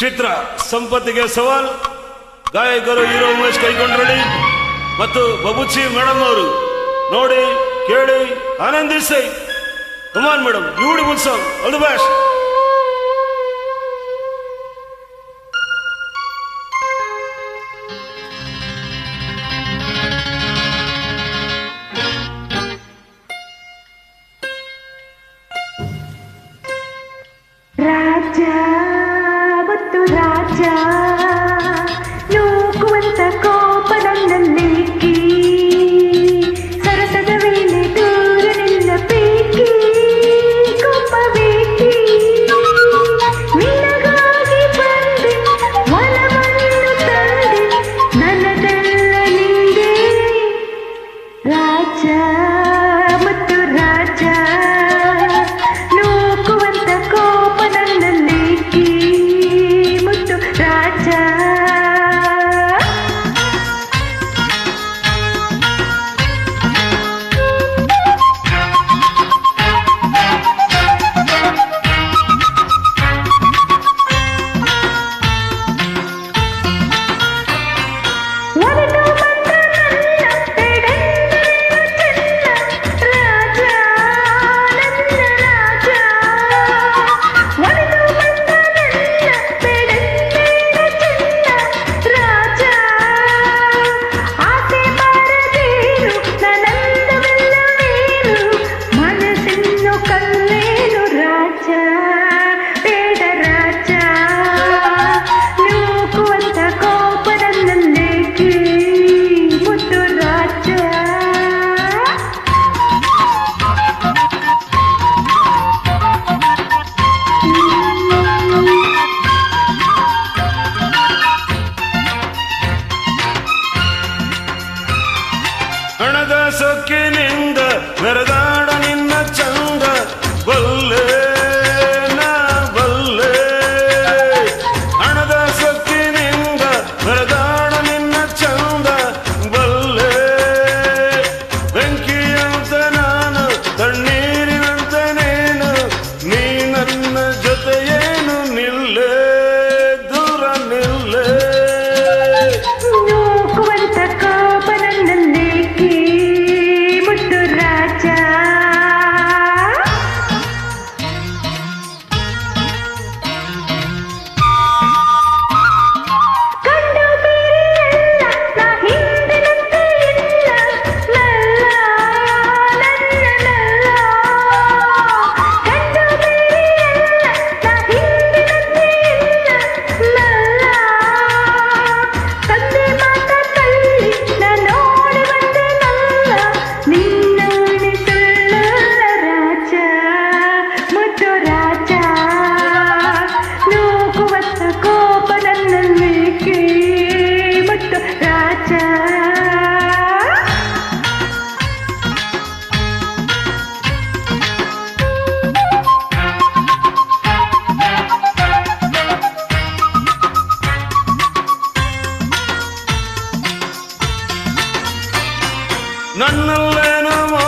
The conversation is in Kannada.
ಚಿತ್ರ ಸಂಪತ್ತಿಗೆ ಸವಾಲ್. ಗಾಯಕರು ಹೀರೋ ಉಮೇಶ್ ಕೈಕೊಂಡ್ರಡಿ ಮತ್ತು ಬಬುಚಿ ಮೇಡಮ್ ಅವರು. ನೋಡಿ, ಕೇಳಿ, ಆನಂದಿಸಿ. ಕುಮಾರ್ ಮೇಡಮ್ ಬ್ಯೂಟಿಫುಲ್ ಸಾಂಗ್ ಅದು ಬ್ಯಾಶ್ Yeah. 가자. ಹಣದ ಸೊಕ್ಕಿನಿಂದ ಮೆರೆದ നന്നല്ലേനമോ